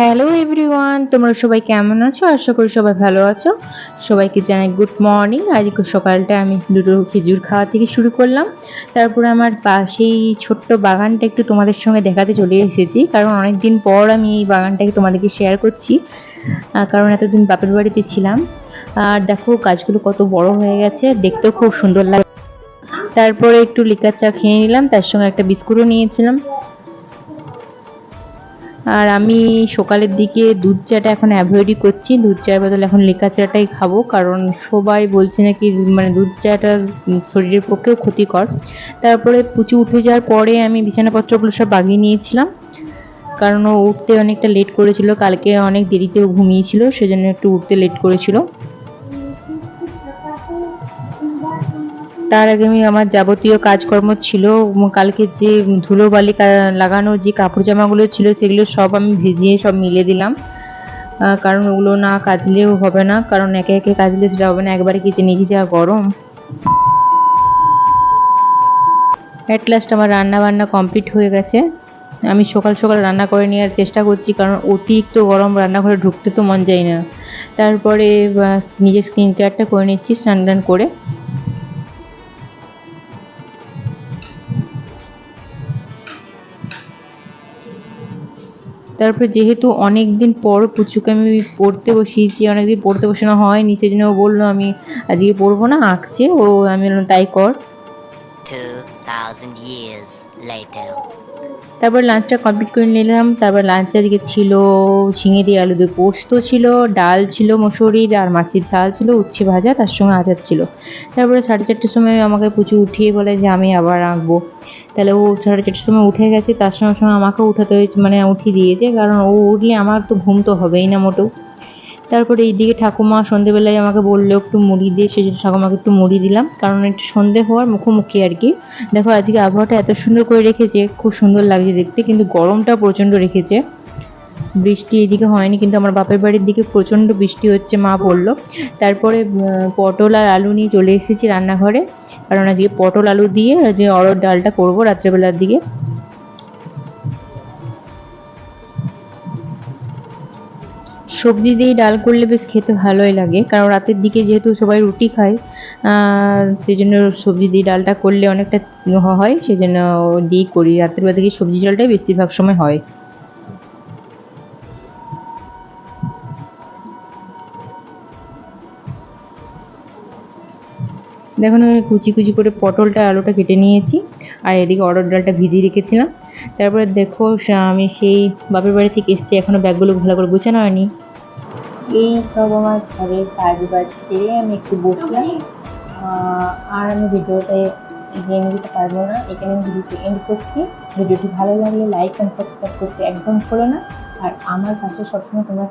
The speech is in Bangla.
হ্যালো এভরিওয়ান তোমরা সবাই কেমন আছো? আশা করি সবাই ভালো আছো। সবাইকে জানাই গুড মর্নিং আজকে সকালটা আমি দুটো খেজুর খাওয়া থেকে শুরু করলাম। তারপরে আমার পাশেই ছোট্ট বাগানটা একটু তোমাদের সঙ্গে দেখাতে চলে এসেছি। কারণ অনেক দিন পর আমি এই বাগানটাকে তোমাদেরকে শেয়ার করছি। কারণ এতদিন বাপের বাড়িতে ছিলাম। আর দেখো, গাছগুলো কত বড় হয়ে গেছে। দেখতেও খুব সুন্দর লাগে। তারপরে একটু লিকার চা খেয়ে নিলাম। তার সঙ্গে একটা বিস্কুটও নিয়েছিলাম। আর আমি সকালের দিকে দুধ চাটা এখন অ্যাভয়েডই করছি। দুধ চায়ের বদলে এখন লেখা চাটাই খাব, কারণ সবাই বলছে নাকি মানে দুধ চাটা শরীরের পক্ষেও ক্ষতিকর। তারপরে পুচু উঠে যাওয়ার পরে আমি বিছানাপত্রগুলো সব বাগিয়ে নিয়েছিলাম, কারণ ও উঠতে অনেকটা লেট করেছিল। কালকে অনেক দেরিতেও ঘুমিয়েছিল, সেজন্য একটু উঠতে লেট করেছিল। তার আগে আমি আমার যাবতীয় কাজকর্ম ছিল কালকে যে ধুলোবালি লাগানো যে কাপড় জামাগুলো ছিল, সেগুলো সব আমি ভিজিয়ে সব মিলে দিলাম। কারণ ওগুলো না কাচলেও হবে না, কারণ একে একে কাচলে সেটা হবে না, একবারে কিচে নিচে যা গরম। অ্যাট লাস্ট আমার রান্না বান্না কমপ্লিট হয়ে গেছে। আমি সকাল সকাল রান্না করে নেওয়ার চেষ্টা করছি, কারণ অতিরিক্ত গরম রান্নাঘরে ঢুকতে তো মন যায় না। তারপরে নিজের স্কিন কেয়ারটা করে নিচ্ছি, স্নান টান করে। তারপরে যেহেতু অনেক দিন পর পুচুকে আমি পড়তে বসিয়েছি, অনেকদিন পড়তে বসানো হয়নি সেই জন্য ও বলল, আমি আজকে পড়ব না, আঁকছে। ও আমি বললাম, তাই কর। 2000 years later. তারপর লাঞ্চটা কমপ্লিট করে নিলাম। তারপর লাঞ্চে আজকে ছিল ঝিঙে দিয়ে আলু দিয়ে পোস্ত ছিল, ডাল ছিল, মসুরির আর মাছের ঝাল ছিল, উচ্ছে ভাজা, তার সঙ্গে আচার ছিল। তারপরে সাড়ে চারটের সময় আমাকে পুচু উঠিয়ে বলে যে, আমি আবার আঁকবো। তাহলে ও সাড়ে চারটের সময় উঠে গেছে, তার সঙ্গে সঙ্গে আমাকে উঠাতে হয়েছে মানে উঠিয়ে দিয়েছে, কারণ ও উঠলে আমার তো ঘুম তো হবেই না মোটেও। তারপরে এইদিকে ঠাকুমা সন্ধেবেলায় আমাকে বলল একটু মুড়ি দিয়ে সেই জন্য ঠাকুমাকে একটু মুড়ি দিলাম। কারণ একটু সন্ধে হওয়ার মুখোমুখি আর কি। দেখো, আজকে আবহাওয়াটা এত সুন্দর করে রেখেছে, খুব সুন্দর লাগছে দেখতে, কিন্তু গরমটা প্রচণ্ড রেখেছে। বৃষ্টি এদিকে হয়নি, কিন্তু আমার বাপের বাড়ির দিকে প্রচণ্ড বৃষ্টি হচ্ছে, মা বলল। তারপরে পটল আর আলু নিয়ে চলে এসেছি রান্নাঘরে। কারণ আজকে পটল, আলু দিয়ে যে ডালটা করব রাত্রেবেলার দিকে। সবজি দিয়ে ডাল করলে বেশ খেতে ভালোই লাগে। কারণ রাতের দিকে যেহেতু সবাই রুটি খায় সেই জন্য সবজি দিয়ে ডালটা করলে অনেকটা হয় সেই জন্য দিয়েই করি। রাতের বেলা দিকে সবজি ডালটাই বেশিরভাগ সময় হয়। দেখুন কুচি কুচি করে পটলটা, আলুটা কেটে নিয়েছি, আর এদিকে অরড় ডালটা ভিজিয়ে রেখেছিলাম। তারপরে দেখো আমি সেই বাপের বাড়ি থেকে এসেছি এখনও ব্যাগগুলো ভালো করে গুছানো হয়নি। এই সব আমার ঘরের কাজ বাজ সেরে আমি একটু বসলাম। আর আমি ভিডিওতে এগিয়ে নিতে পারব না এখানে আমি ভিডিওটি এন্ড করছি। ভিডিওটি ভালো লাগলে লাইক অ্যান্ড সাবস্ক্রাইব করতে একদম ভুলো না। আর আমার কাছে সবসময় তোমরা